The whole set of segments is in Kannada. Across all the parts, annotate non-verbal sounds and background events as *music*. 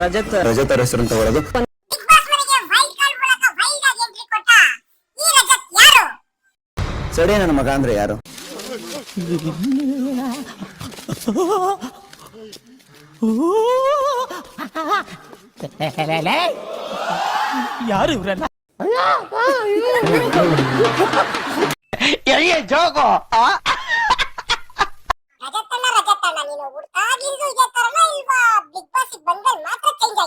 ರಜತ್. ರಜತ ಅವ್ರ ಹೆಸರು ತಗೊಳ್ಳೋದು ಬಿಗ್ ಬಾಸ್ ಮನೆಗೆ ವೈಲ್ಡ್ ಕಾರ್ಡ್ ಮೂಲಕ ವೈಲ್ಡ್ ಎಂಟ್ರಿ ಕೊಟ್ಟ ಈ ರಜತ್ ಯಾರು ಸಡಿ ನನ್ನ ಮಗ ಅಂದ್ರೆ ಯಾರು ಯಾರು ಇವ್ರಲ್ಲ ರಜತಣ್ಣ ರಜತಣ್ಣ ನೀನು ಹುಡ್ಕಾಗಿಂದು ಇದೇ ತರನ ಇಲ್ವಾ ಬಿಗ್ ಬಾಸ್ ಬಂದ್ಮೇಲೆ ಮಾತ್ರ ಚೇಂಜ್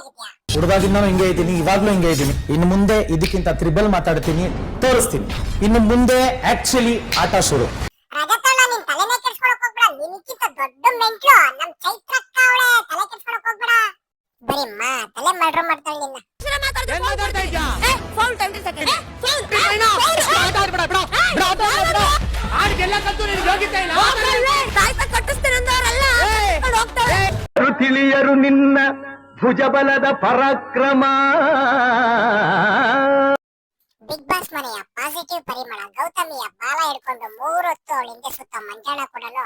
ಆಗಿದ್ಯಾ ಹುಡುಗಾಗಿಂದ ಹಿಂಗೆ ಇದ್ದೀನಿ ಇವಾಗ್ಲೂ ಹಿಂಗೆ ಇದ್ದೀನಿ. ಇನ್ನು ಮುಂದೆ ಇದಕ್ಕಿಂತ ತ್ರಿಬಲ್ ಮಾತಾಡ್ತೀನಿ ತೋರಿಸ್ತೀನಿ. ಇನ್ನು ಮುಂದೆ ಆಕ್ಚುಲಿ ಆಟ ಶುರು. ತಿಳಿಯರು ನಿನ್ನ ಭುಜಬಲದ ಪರಾಕ್ರಮ. ಬಿಗ್ ಬಾಸ್ ಮನೆಯ ಪಾಸಿಟಿವ್ ಪರಿಮಳ ಗೌತಮಿಯ ಬಾಲ ಹಿಡ್ಕೊಂಡು ಮೂರೊತ್ತು ಅವಳ ಹಿಂದೆ ಸುತ್ತ ಮಂಜಾಣ ಕೊಡಲು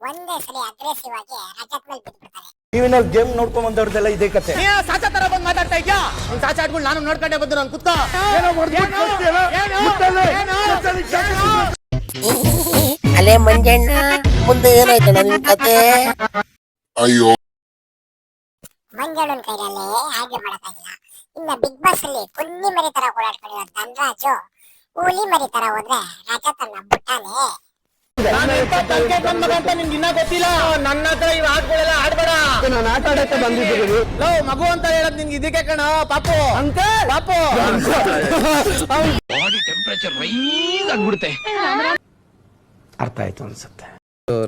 ಒಂದೇ ಸರಿ ಅಗ್ರೆಸಿವ್ ಆಗಿ ರಜತ್ ಮೇಲೆ ಬಿಟ್ಬಿಡ್ತಾರೆ ಟಿವಿನಲ್ಲಿ ಗೇಮ್ ನೋಡ್ಕೊಂಡ್ ಬಂದವ್ರದ್ದೆಲ್ಲ ಇದೇ ಕತೆ. ಸಾಚಾ ಸಾಚ ತರ ಬಂದ್ ಮಾತಾಡ್ತಾ ಇದ್ಯಾ? ನಿನ್ ಸಾಚ ಆಟ್ಗಳು ನಾನು ನೋಡ್ಕೊಂಡೆ ಬಂದು ನಾನು ಕುತ್ಕೋ. ಅಲೆ ಮಂಜಣ್ಣ ಮುಂದೆ ಏನಾಯ್ತು ನಿನ್ ಕತೆ? ಮಂಜಣ್ಣನ ಕೈಲಲ್ಲಿ ಹಾಗೆ ಮಾಡೋಕ್ಕಾಗಿಲ್ಲ. ಇನ್ನು ಬಿಗ್ ಬಾಸ್ ಅಲ್ಲಿ ಕುನ್ನಿ ಮರಿ ತರ ಓಡಾಡ್ಕೊಂಡಿರೋ ಧನರಾಜು ಹುಲಿ ಮರಿ ತರ ಹೋದ್ರೆ ರಜತನ್ನ ಬುಟ್ಟಾನೆ. ನಾನು ಎಂತ ತಂಕೆ ಬಂದ್ ಅಂತ ನಿನ್ಗೆ ಗೊತ್ತಿಲ್ಲ. ನನ್ನ ಹತ್ರ ಇವ್ ಆಟ್ಗಳೆಲ್ಲ ಆಡ್ಬೇಡ ನಾನು ಆಟ ಆಡಕ್ಕೆ ಬಂದಿದ್ದೀನಿ. ಲೋ ಮಗು ಅಂತ ಹೇಳದ್ ನಿನ್ಗೆ ಇದಕ್ಕೆ ಕಣ ಪಾಪು. ಅಂತ ಪಾಪು. ಅರ್ಥ ಆಯ್ತು ಅನ್ಸುತ್ತೆ.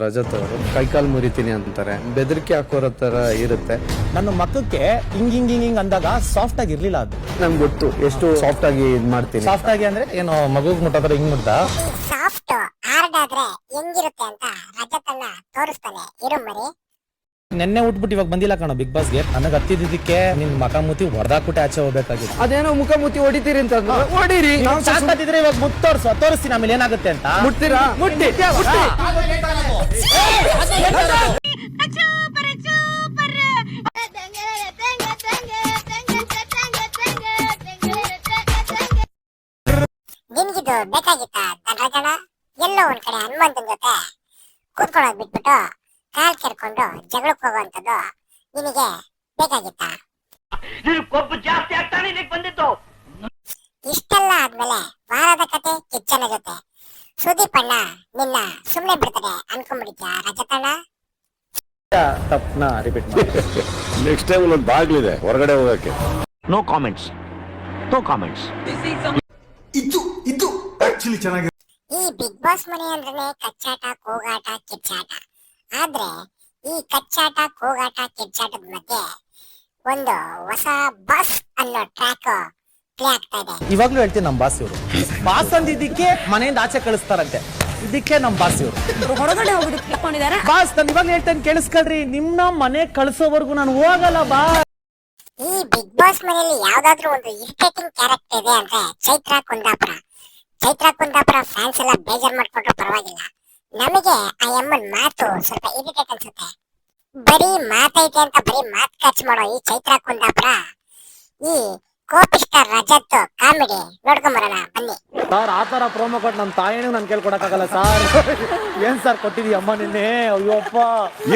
ರಜತ್ ಅವರು ಕೈಕಾಲ್ ಮುರಿತೀನಿ ಅಂತಾರೆ. ಬೆದರಿಕೆ ಹಾಕೋರ ತರ ಇರುತ್ತೆ. ನನ್ನ ಮಕ್ಕಕ್ಕೆ ಹಿಂಗ್ ಹಿಂಗ್ ಹಿಂಗ್ ಹಿಂಗ್ ಅಂದಾಗ ಸಾಫ್ಟ್ ಆಗಿ ಇರ್ಲಿಲ್ಲ ಅದು. ನಂಗೆ ಗೊತ್ತು ಎಷ್ಟು ಸಾಫ್ಟ್ ಆಗಿ ಇದ್ ಮಾಡ್ತೀನಿ. ಸಾಫ್ಟ್ ಆಗಿ ಅಂದ್ರೆ ಏನು ಮಗುಗ್ ಮುಟ್ಟಾದ್ರೆ ಹಿಂಗ್ ಮುಟ್ಟ ಸಾಫ್ಟ್ ಹಾರ್ಡ್ ಆದ್ರೆ ಹೆಂಗಿರುತ್ತೆ ಅಂತ ರಜತನ್ನ ತೋರಿಸ್ತಾನೆ. ಇರು ಮರಿ. ನೆನ್ನೆ ಉಟ್ಬಿಟ್ಟು ಇವಾಗ ಬಂದಿಲ್ಲ ಕಣ ಬಿಗ್ ಬಾಸ್ಗೆ ನನಗೆ ಹತ್ತಿದ್ದಕ್ಕೆ ನಿನ್ ಮಕ ಮುತಿ ಹೊಡೆದಾಕ್ಬಿಟ್ಟು ಆಚೆ ಹೋಗ್ಬೇಕಾಗಿತ್ತು. ಅದೇನೋ ಮುಖ ಮುತ್ತಿ ಹೊಡಿತೀರಿ ಅಂತ ಹೊಡಿರಿ. ಸಾಕಾಗಿದ್ರೆ ಇವಾಗ ಮುಟ್ ತೋರ್ಸು ತೋರಿಸ್ತೀನಿ ಆಮೇಲೆ ಏನಾಗುತ್ತೆ ಅಂತ. ಮುಟ್ತೀರಾ? ಮುಟ್ಟಿ. ನಿನ್ಗಿದು ಬೇಕಾಗಿತ್ತ ಎಲ್ಲೋ ಒಂದ್ ಕಡೆ ಹನುಮಂತನ್ ಜೊತೆ ಕೂತ್ಕೊಳ್ಳೋದ್ ಬಿಟ್ಬಿಟ್ಟು ಕಾಲ್ ಕೆರ್ಕೊಂಡು ಜಗಳಕ್ಕೆ ಹೋಗುವಂಥದ್ದು ನಿನಗೆ ಬೇಕಾಗಿತ್ತ? ಕೊಬ್ಬು ಜಾಸ್ತಿ ಆಗ್ತಾನೆ ಇದಕ್ಕೆ ಬಂದಿತ್ತು ಇಷ್ಟೆಲ್ಲ ಆದ್ಮೇಲೆ ವಾರದ ಕತೆ ಕಿಚ್ಚನ ಜೊತೆ. ಸುದೀಪ್ ಅಣ್ಣ ನಿನ್ನ ಸುಮ್ಮನೆ ಬಿಡ್ತಾರೆ ಅನ್ಕೊಂಡ್ಬಿಡಿದ್ಯಾ ರಜತಣ್ಣ ತಪ್ಪನ ರಿಪೀಟ್ ನೆಕ್ಸ್ಟ್ ಟೈಮ್ *laughs* ಒಂದು ಬಾಗ್ಲಿದೆ ಹೊರಗಡೆ ಹೋಗಕ್ಕೆ. ನೋ ಕಾಮೆಂಟ್ಸ್ ನೋ ಕಾಮೆಂಟ್ಸ್ ಈ ಬಿಗ್ ಬಾಸ್ ಮನೆ ಅಂದ್ರೆ ಕಚ್ಚಾಟ ಕೂಗಾಟ ಕಿಚ್ಚಾಟ. ಆದ್ರೆ ಈ ಕಚ್ಚಾಟ ಕೂಗಾಟ ಕಿಚ್ಚಾಟದ ಮಧ್ಯೆ ಒಂದು ಹೊಸ ಬಸ್ ಅನ್ನೋ ಟ್ರ್ಯಾಕ್ ಪ್ಲೇ ಆಗ್ತಾ ಇದೆ. ಇವಾಗ್ಲೂ ಹೇಳ್ತೀನಿ ನಮ್ ಬಾಸ್ ಇವರು. ಬಾಸ್ ಅಂದಿದ್ದಕ್ಕೆ ಮನೆಯಿಂದ ಆಚೆ ಕಳಿಸ್ತಾರಂತೆ. ಇದಕ್ಕೆ ನಮ್ ಬಾಸ್ ಇವರು. ಹೊರಗಡೆ ಹೋಗಿದ್ದಾರೆ ಇಟ್ಕೊಂಡಿದ್ದಾರೆ ಬಾಸ್ ನಾನು ಇವಾಗ ಹೇಳ್ತೇನೆ ಕೇಳಿಸ್ಕೊಳ್ರಿ. ನಿಮ್ನ ಮನೆ ಕಳಿಸೋವರೆಗೂ ನಾನು ಹೋಗಲ್ಲ ಬಾ ಈ ಬಿಗ್ ಬಾಸ್ ಮನೆಯಲ್ಲಿ ಯಾವ್ದಾದ್ರು ಒಂದು ಇರಿಟೇಟಿಂಗ್ ಕ್ಯಾರೆಕ್ಟರ್ ಇದೆ ಅಂದ್ರೆ ಚೈತ್ರ ಕುಂದಾಪುರ. ಚೈತ್ರ ಕುಂದಾಪುರ ಫ್ಯಾನ್ಸ್ ಎಲ್ಲ ಬೇಜಾರ್ ಮಾಡ್ಕೊಂಡ್ರು ಪರವಾಗಿಲ್ಲ. ನಮಗೆ ಆ ಎಮ್ಮನ್ ಮಾತು ಸ್ವಲ್ಪ ಇರಿಟೇಟ್ ಅನ್ಸುತ್ತೆ. ಬರೀ ಮಾತೈತೆ ಅಂತ ಬರೀ ಮಾತ್ ಖರ್ಚು ಮಾಡೋ ಈ ಚೈತ್ರ ಕುಂದಾಪುರ? ಈ ಕೋಪಿಷ್ಟ ರಜತ್ ಕಾಮಿಡಿ ನೋಡ್ಕೊಂಬರೋಣ ಬನ್ನಿ. ಸರ್ ಆ ತರ ಪ್ರೋಮೋ ಕೊಟ್ಟು ನಮ್ಮ ತಾಯಿನೂ ನಾನು ಕೇಳ್ಕೊಡಕ್ಕಾಗಲ್ಲ ಸರ್. *laughs* ಏನ್ ಸರ್ ಕೊಟ್ಟಿದೀಯ ಅಮ್ಮ ನಿನ್ನೆ? ಅಯ್ಯೋಪ್ಪ.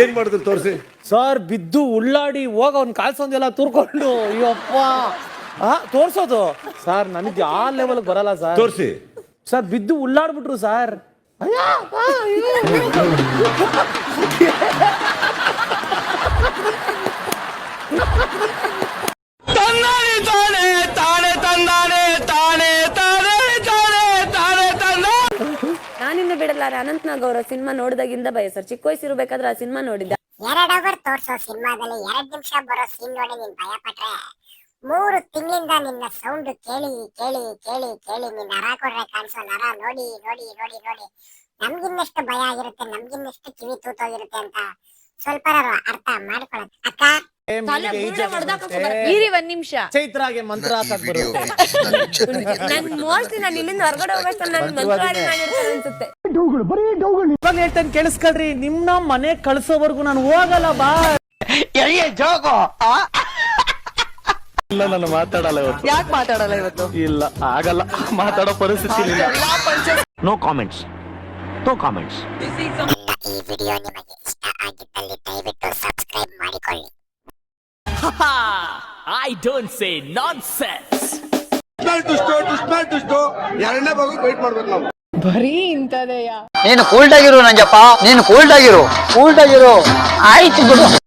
ಏನ್ ಮಾಡಿದ್ರು ತೋರಿಸಿ? ಸರ್ ಬಿದ್ದು ಉಳ್ಳಾಡಿ ಹೋಗ ಅವ್ನ ಕಾಲ್ಸೊಂದೆಲ್ಲ ತುರ್ಕೊಂಡು. ಅಯ್ಯಪ್ಪ. ಆ ತೋರ್ಸೋದು. ಸರ್ ನನಗೆ ಆ ಲೆವೆಲ್ ಬರಲ್ಲ ಸರ್. ತೋರಿಸಿ. ಸರ್ ಬಿದ್ದು ಉಳ್ಳಾಡ್ಬಿಟ್ರು ಸರ್. ನಾನಿನ್ನ ಬಿಡಲಾರೆ ಅನಂತ್ನಾಗ್ ಅವರ ಸಿನಿಮಾ ನೋಡಿದಾಗಿಂದ ಭಯ ಸರ್ ಚಿಕ್ಕ ವಯಸ್ಸಿರ್ಬೇಕಾದ್ರೆ ಆ ಸಿನಿಮಾ ನೋಡಿದ್ದ. ಎರಡು ಅವರ್ ತೋರ್ಸೋ ಸಿನಿಮಾದಲ್ಲಿ ಎರಡ್ ನಿಮಿಷ ಬರೋ ಸೀನ್ ನೋಡಿ ನೀನ್ ಭಯ ಪಟ್ರೆ. ಮೂರು ತಿಂಗಳಿಂದ ನಿನ್ನ ಸೌಂಡ್ ಕೇಳಿ ಕೇಳಿ ಕೇಳಿ ಕೇಳಿ ನಿನ್ನ ನರ ಕೊಡ್ರೆ ಕಾಣಿಸೋ ನರ ನೋಡಿ ನೋಡಿ ನೋಡಿ ನೋಡಿ. ನಮ್ಗಿನ್ನಷ್ಟು ಭಯ ಆಗಿರುತ್ತೆ ನಮ್ಗಿನ್ನಷ್ಟು ಕಿವಿ ತೂತೋಗಿರುತ್ತೆ ಅಂತ ಸ್ವಲ್ಪ ಅರ್ಥ ಮಾಡ್ಕೊಳಕ್ ಅಕ್ಕ? ಇರಿ ಒಂದ್ ನಿಮಿಷ. ಚೈತ್ರಾಗೆ ಮಂತ್ರ ನನ್ *laughs* ಮೋಸ್ಟ್ಲಿ ನಾನು ಇಲ್ಲಿಂದ ಹೊರಗಡೆ ಹೋಗಷ್ಟು ನನ್ ಮಾಡಿರ್ತಾರೆ ಅನ್ಸುತ್ತೆ. ಇವಾಗ ಹೇಳ್ತೇನೆ ಕೇಳಿಸ್ಕೊಳ್ರಿ ನಿಮ್ನ ಮನೆ ಕಳ್ಸೋವರೆಗೂ ನಾನು ಹೋಗಲ್ಲ ಬಾ. ಇಲ್ಲ ನಾನು ಮಾತಾಡಲ್ಲ ಇವತ್ತು. ಯಾಕೆ ಮಾತಾಡಲ್ಲ ಇವತ್ತು? ಇಲ್ಲ ಆಗಲ್ಲ. ಮಾತಾಡೋ ಪರಿಸ್ಥಿತಿ ಇಲ್ಲ. ನೋ ಕಾಮೆಂಟ್ಸ್ ನೋ ಕಾಮೆಂಟ್ಸ್ ಈ ವಿಡಿಯೋ ನಿಮಗೆ ಇಷ್ಟ ಆಗಿದ್ದಲ್ಲಿ ದಯವಿಟ್ಟು ಸಬ್ಸ್ಕ್ರೈಬ್ ಮಾಡಿಕೊಳ್ಳಿ I don't say nonsense ಬರೀ ಇಂತದೆಯಾ ನೀನು ಕೂಲ್ಡ್ ಆಗಿರು ನಂಜಪ್ಪ ನೀನು ಕೂಲ್ಡ್ ಆಗಿರು. ಕೂಲ್ಡ್ ಆಗಿರು. ಆಯ್ತು ಬಿಡು.